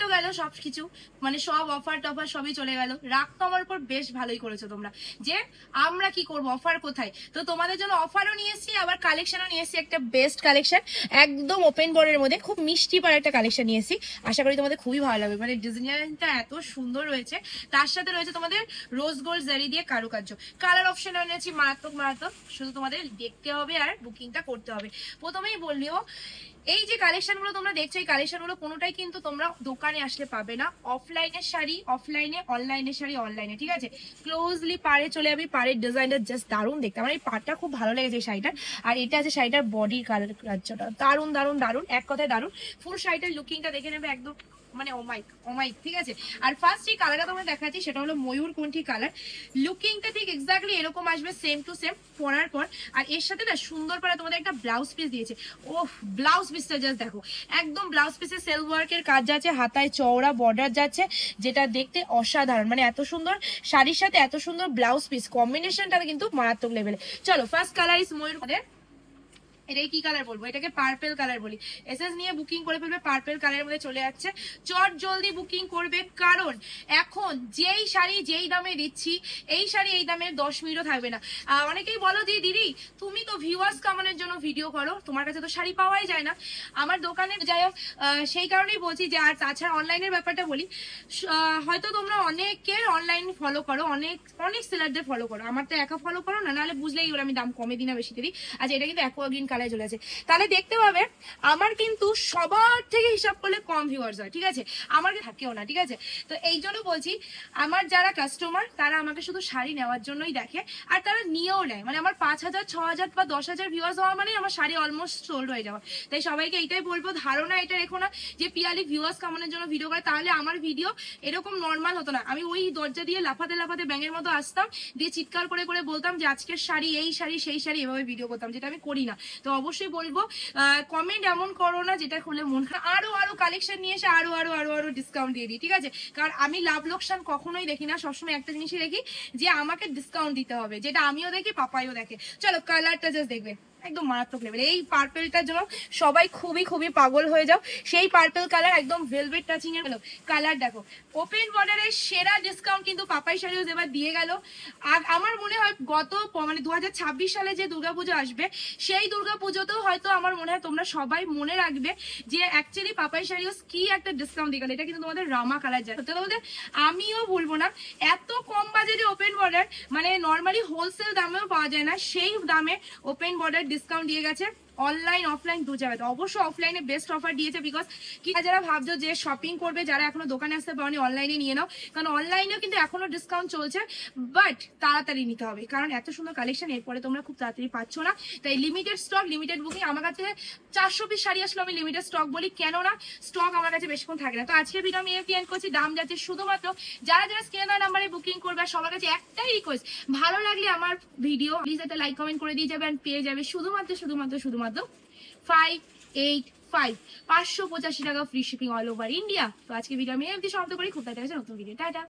তো গেল সব কিছু মানে সব অফার টফার সবই চলে গেল। রাগ তো আমার উপর বেশ ভালোই করেছ তোমরা। যে আমরা কি করব? অফার কোথায়? তো তোমাদের জন্য অফারও নিয়ে আবার কালেকশনও নিয়ে এসেছি, একটা বেস্ট কালেকশন একদম ওপেন বোর্ডের মধ্যে খুব মিষ্টি পার একটা কালেকশন নিয়ে এসেছি। আশা করি তোমাদের খুবই ভালো লাগবে। মানে ডিজাইনটা এত সুন্দর রয়েছে তার সাথে রয়েছে তোমাদের রোজ গোল্ড জারি দিয়ে কারুকার্য। কালার অপশন এনেছি, মারাত্মক মারাত্মক। শুধু তোমাদের দেখতে হবে আর বুকিংটা করতে হবে। প্রথমেই বললিও এই যে কালেকশনগুলো তোমরা দেখছ, এই কালেকশনগুলো কোনোটাই কিন্তু তোমরা দোকানে আসলে পাবে না। অফলাইনে শাড়ি অফলাইনে অনলাইনে শাড়ি অনলাইনে ঠিক আছে? ক্লোজলি পারে চলে আমি পাড়ের ডিজাইনটা জাস্ট দারুণ দেখতে। আমার এই পাড়টা খুব ভালো লেগেছে এই শাড়িটার। আর এটা আছে শাড়িটার বডির কালার রাজ্যটা। দারুণ দারুণ দারুণ, এক কথায় দারুণ। ফুল শাড়িটার লুকিংটা দেখে নেবে, একদম মানে ওমাইক ওমাইক ঠিক আছে? আর ফার্স্ট যে কালারটা তোমাকে দেখাচ্ছি, সেটা হলো ময়ূর কোনটি কালার লুকিংটা ঠিক এক্স্যাক্টলি এরকম আসবে সেম টু সেম পরার পর। আর এর সাথে না, সুন্দর করে তোমাদের একটা ব্লাউজ পিস দিয়েছে। ও ব্লাউজ পিসটা জাস্ট দেখো। একদম ব্লাউজ পিসে সেলফ ওয়ার্কের কাজ যাচ্ছে, হাতায় চওড়া বর্ডার যাচ্ছে, যেটা দেখতে অসাধারণ। মানে এত সুন্দর, শাড়ির সাথে এত সুন্দর ব্লাউজ পিস কম্বিনেশনটা কিন্তু মারাত্মক লেভেলে চলো ফার্স্ট কালার ইস ময়ূর এটাকে কি কালার বলব? এটাকে পার্পেল কালার বলি। এসএস নিয়ে বুকিং করে ফেলবে পার্পেল কালারের মধ্যে চলে যাচ্ছে। চট জলদি বুকিং করবে, কারণ এখন যেই শাড়ি যেই দামে দিচ্ছি, এই শাড়ি এই দামের দশ মিনিটও থাকবে না। অনেকেই বলো যে, দিদি, তুমি তো ভিউয়ার্স কামানোর জন্য ভিডিও করো। তোমার কাছে তো শাড়ি পাওয়াই যায় না। আমার দোকানে যাই হোক সেই কারণেই বলছি যে, আর তাছাড়া অনলাইনের ব্যাপারটা বলি। হয়তো তোমরা অনেকের অনলাইন ফলো করো, অনেক অনেক সেলারদের ফলো করো। আমার তো একা ফলো করো না, নাহলে বুঝলেই ওরা আমি দাম কমে দিই না বেশি দিই আচ্ছা এটা কিন্তু অ্যাকোয়া গ্রিন কালারে চলে আছে তাহলে দেখতে পাবে, আমার কিন্তু সবার থেকে হিসাব করলে কম ভিউয়ার্স হয়, ঠিক আছে? আমার থাকেও না, ঠিক আছে? তো এই জন্য বলছি, আমার যারা কাস্টমার তারা আমাকে শুধু শাড়ি নেওয়ার জন্যই দেখে, আর তারা নিয়েও নেয়। মানে আমার পাঁচ হাজার, ছ হাজার বা দশ হাজার ভিউয়ার্স হওয়া মানে আমার শাড়ি অলমোস্ট সোল্ড হয়ে যাওয়া। তাই সবাইকে এইটাই বলব, ধারণা এটা রেখো না যে পিয়ালি ভিউয়ার্স কামানোর জন্য ভিডিও করে, তাহলে আমার ভিডিও এরকম নর্মাল হতো না। আমি ওই দরজা দিয়ে লাফাতে লাফাতে ব্যাঙের মতো আসতাম, দিয়ে চিৎকার করে করে বলতাম যে, আজকের শাড়ি, এই শাড়ি, সেই শাড়ি, এভাবে ভিডিও করতাম, যেটা আমি করি না। তো অবশ্যই বলব কমেন্ট এমন করো না যেটা খুলে মন খারাপ। আরও আরও কালেকশন নিয়ে এসে আরও আরও আরও আরও ডিসকাউন্ট দিয়ে দিই, ঠিক আছে? কারণ আমি লাভ লোকসান কখনোই দেখি না, সবসময় একটা জিনিসই দেখি যে আমাকে ডিসকাউন্ট দিতে হবে, যেটা আমিও দেখি, পাপাইও দেখে। চলো কালারটা জাস্ট দেখবে। একদম মারাত্মক লেভেল এই পার্পেলটার জন্য সবাই খুবই খুবই পাগল হয়ে যাও। সেই পার্পেল কালার একদম ভেলভেট টাচিং এর কালার দেখো ওপেন বর্ডারের সেরা ডিসকাউন্ট কিন্তু পাপাই শাড়িও এবার দিয়ে গেল। আর আমার মনে হয় গত মানে দু হাজার ছাব্বিশ সালে যে দুর্গাপুজো আসবে, সেই দুর্গাপুজোতেও হয়তো আমার মনে হয় তোমরা সবাই মনে রাখবে যে অ্যাকচুয়ালি পাপাই শাড়িও কি একটা ডিসকাউন্ট দিয়ে গেল। এটা কিন্তু তোমাদের রামা কালার যায় সত্যি বলতে আমিও ভুলবো না, এত কম বাজেটে ওপেন বর্ডার মানে নর্মালি হোলসেল দামেও পাওয়া যায় না, সেই দামে ওপেন বর্ডার ডিসকাউন্ট দিয়ে গেছে। অনলাইন অফলাইন দু জায়গাতে। অবশ্যই অফলাইনে বেস্ট অফার দিয়েছে বিকজ কি যারা ভাবছ যে শপিং করবে, যারা এখনও দোকানে আসতে পারেনি অনলাইনে নিয়ে নাও। কারণ অনলাইনেও কিন্তু এখনও ডিসকাউন্ট চলছে বাট তাড়াতাড়ি নিতে হবে। কারণ এত সুন্দর কালেকশন এরপরে তোমরা খুব তাড়াতাড়ি পাচ্ছ না। তাই লিমিটেড স্টক লিমিটেড বুকিং আমার কাছে চারশো পিস শাড়ি আসলে আমি লিমিটেড স্টক বলি কেন না স্টক আমার কাছে বেশিক্ষণ থাকে না। তো আজকে ভিডিও আমি এফ এন্ড করছি, দাম যাচ্ছে শুধুমাত্র যারা যারা স্ক্রিনে দেওয়া নাম্বারে বুকিং করবে সবার কাছে একটাই রিকোয়েস্ট ভালো লাগলে আমার ভিডিও প্লিজ একটা লাইক কমেন্ট করে দিয়ে যাবে পেয়ে যাবে শুধুমাত্র শুধুমাত্র শুধুমাত্র। ফাইভ এইট ফাইভ পাঁচশো পঁচাশি টাকা free shipping all over India তো আজকে ভিডিও আমি এমনি সমাপ্ত করি। খুব তাড়াতাড়ি নতুন ভিডিও টাটা।